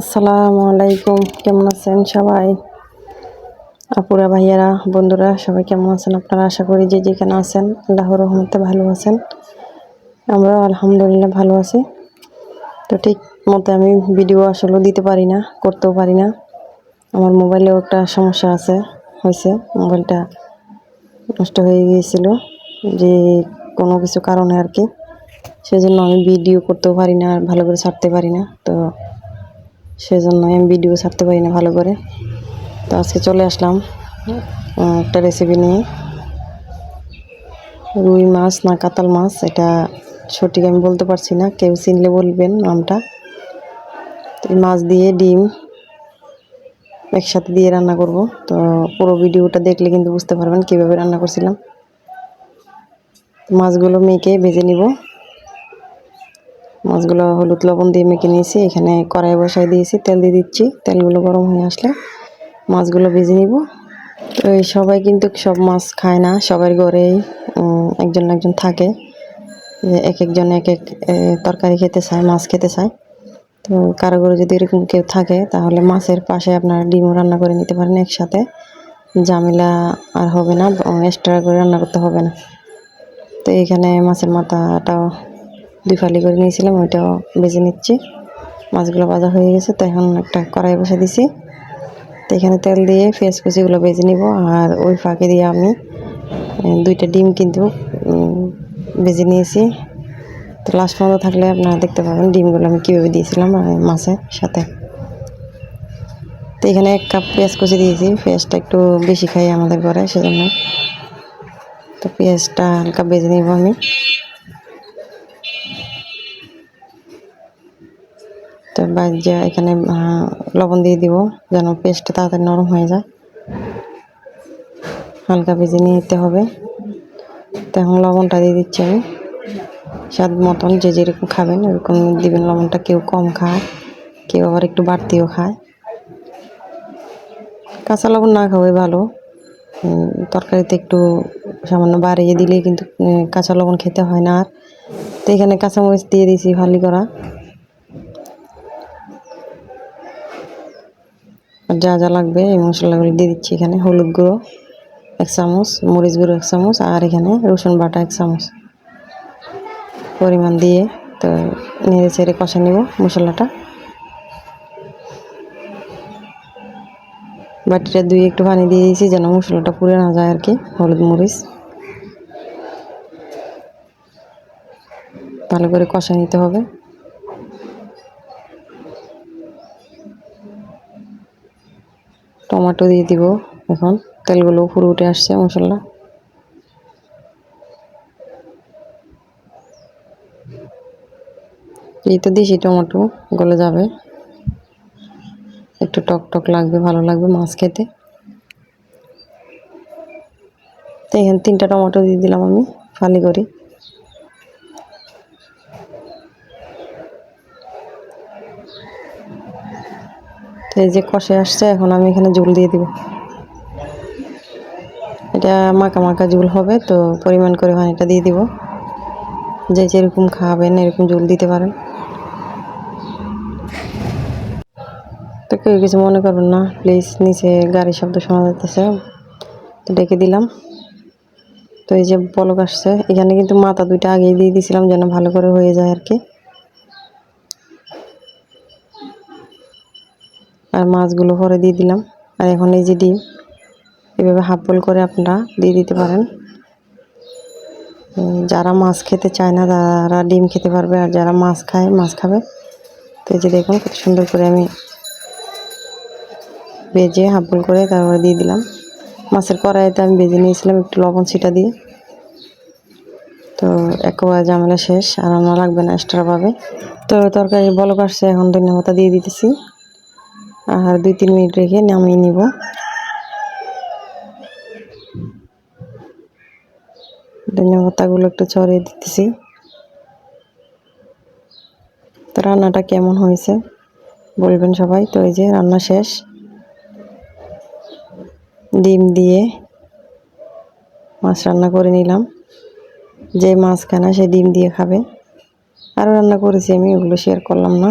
আসসালামু আলাইকুম, কেমন আছেন সবাই? আপুরা, ভাইয়ারা, বন্ধুরা, সবাই কেমন আছেন আপনারা? আশা করি যে যেখানে আছেন, আল্লাহর রহমতে ভালো আছেন। আমরাও আলহামদুলিল্লাহ ভালো আছি। তো ঠিক মতো আমি ভিডিও আসলে দিতে পারি না, করতেও পারি না। আমার মোবাইলেও একটা সমস্যা আছে, হয়েছে। মোবাইলটা নষ্ট হয়ে গিয়েছিল, যে কোনো কিছু কারণে আর কি। সেজন্য আমি ভিডিও করতেও পারি না আর ভালো করে ছাড়তে পারি না। তো সেজন্য আমি ভিডিও ছাড়তে পারি না ভালো করে। তো আজকে চলে আসলাম একটা রেসিপি নিয়ে। রুই মাছ না কাতাল মাছ, এটা সঠিক আমি বলতে পারছি না, কেউ চিনলে বলবেন নামটা। এই মাছ দিয়ে ডিম একসাথে দিয়ে রান্না করব। তো পুরো ভিডিওটা দেখলে কিন্তু বুঝতে পারবেন কীভাবে রান্না করছিলাম। মাছগুলো মেখে ভেজে নিব। মাছগুলো হলুদ লবণ দিয়ে মেখে নিয়েছি। এখানে কড়াই বসাই দিয়েছি, তেল দিয়ে দিচ্ছি। তেলগুলো গরম হয়ে আসলে মাছগুলো ভেজে নিব। তো সবাই কিন্তু সব মাছ খায় না, সবার ঘরেই একজন একজন থাকে। যে এক একজন এক এক তরকারি খেতে চায়, মাছ খেতে চায়। তো কারও ঘরে যদি এরকম কেউ থাকে, তাহলে মাছের পাশে আপনারা ডিমও রান্না করে নিতে পারেন একসাথে। ঝামেলা আর হবে না, এক্সট্রা করে রান্না করতে হবে না। তো এখানে মাছের মাথাটাও দুই ফালি করে নিয়েছিলাম, ওইটাও ভেজে নিচ্ছি। মাছগুলো ভাজা হয়ে গেছে, তো এখন একটা কড়াই বসে দিছি। তো এখানে তেল দিয়ে ফেস কুচিগুলো ভেজে নিব, আর ওই ফাঁকে দিয়ে আমি দুইটা ডিম কিন্তু ভেজে নিয়েছি। তো লাস্ট পর্যন্ত থাকলে আপনারা দেখতে পাবেন ডিমগুলো আমি কীভাবে দিয়েছিলাম মাছের সাথে। তো এখানে এক কাপ পেঁয়াজ কুচি দিয়েছি, পেঁয়াজটা একটু বেশি খাই আমাদের ঘরে, সেজন্য। তো পেঁয়াজটা হালকা বেজে নিব আমি। তো বাজ্যা এখানে লবণ দিয়ে দিব, যেন পেস্টটা তাড়াতাড়ি নরম হয়ে যায়। হালকা ভেজে নিয়ে নিতে হবে। তো এখন লবণটা দিয়ে দিচ্ছি আমি। স্বাদ মতন যে যেরকম খাবেন, ওরকম দিবেন। লবণটা কেউ কম খায়, কেউ আবার একটু বাড়তিও খায়। কাঁচা লবণ না খাওয়াই ভালো। তরকারিতে একটু সামান্য বাড়িয়ে দিলে কিন্তু কাঁচা লবণ খেতে হয় না আর। তো এখানে কাঁচামরিচ দিয়ে দিয়েছি ফালি করা। যা যা লাগবে এই মশলাগুলো দিয়ে দিচ্ছি এখানে। হলুদ গুঁড়ো এক চামচ, মরিচ গুঁড়ো এক চামচ, আর এখানে রসুন বাটা এক চামচ। পরিমাণ দিয়ে তো নেড়ে চেড়ে কষা নেব মশলাটা। বাটিটা দুই একটু পানি দিয়ে দিয়েছি যেন মশলাটা পুড়ে না যায় আর কি, হলুদ, মরিচ। ভালো করে কষা নিতে হবে। টমেটো দিয়ে দিব এখন। তেলগুলো উপরে উঠে আসছে মশলা এই তো দিছি টমেটো, গলে যাবে। একটু টক টক লাগবে, ভালো লাগবে মাছ খেতে। তো এখানে তিনটা টমেটো দিয়ে দিলাম আমি, ফালি করে। তো এই যে কষে আসছে, এখন আমি এখানে ঝোল দিয়ে দিব। এটা মাখা মাখা ঝোল হবে, তো পরিমাণ করে পানিটা দিয়ে দিব। যে যেরকম খাবেন, এরকম ঝোল দিতে পারেন। তো কেউ কিছু মনে করবেন না, প্লিজ নিচে গাড়ির শব্দ শোনা যাচ্ছে তো ডেকে দিলাম। তো এই যে পলক আসছে, এখানে কিন্তু মাথা দুইটা আগেই দিয়ে দিয়েছিলাম, যেন ভালো করে হয়ে যায় আর কি। আর মাছগুলো পরে দিয়ে দিলাম। আর এখন এই যে ডিম, এভাবে হাফ বল করে আপনারা দিয়ে দিতে পারেন। যারা মাছ খেতে চায় না, তারা ডিম খেতে পারবে। আর যারা মাছ খায়, মাছ খাবে। তো এই যে দেখুন, কত সুন্দর করে আমি ভেজে হাফ বল করে তারপরে দিয়ে দিলাম। মাছের কড়াইতে আমি ভেজে নিয়েছিলাম একটু লবণ ছিটা দিয়ে। তো একেবারে ঝামেলা শেষ, আর রান্না লাগবে না এক্সট্রাভাবে তো তরকারি বলক আসছে, এখন ধনিয়া পাতা দিয়ে দিতেছি। আর দুই, তিন মিনিট রেখে নামিয়ে নিব। ধনিয়া পাতাগুলো একটু ছড়িয়ে দিতেছি। তো রান্নাটা কেমন হয়েছে বলবেন সবাই। তো এই যে রান্না শেষ। ডিম দিয়ে মাছ রান্না করে নিলাম। যে মাছ খানা সে ডিম দিয়ে খাবে। আরও রান্না করেছি আমি, ওগুলো শেয়ার করলাম না।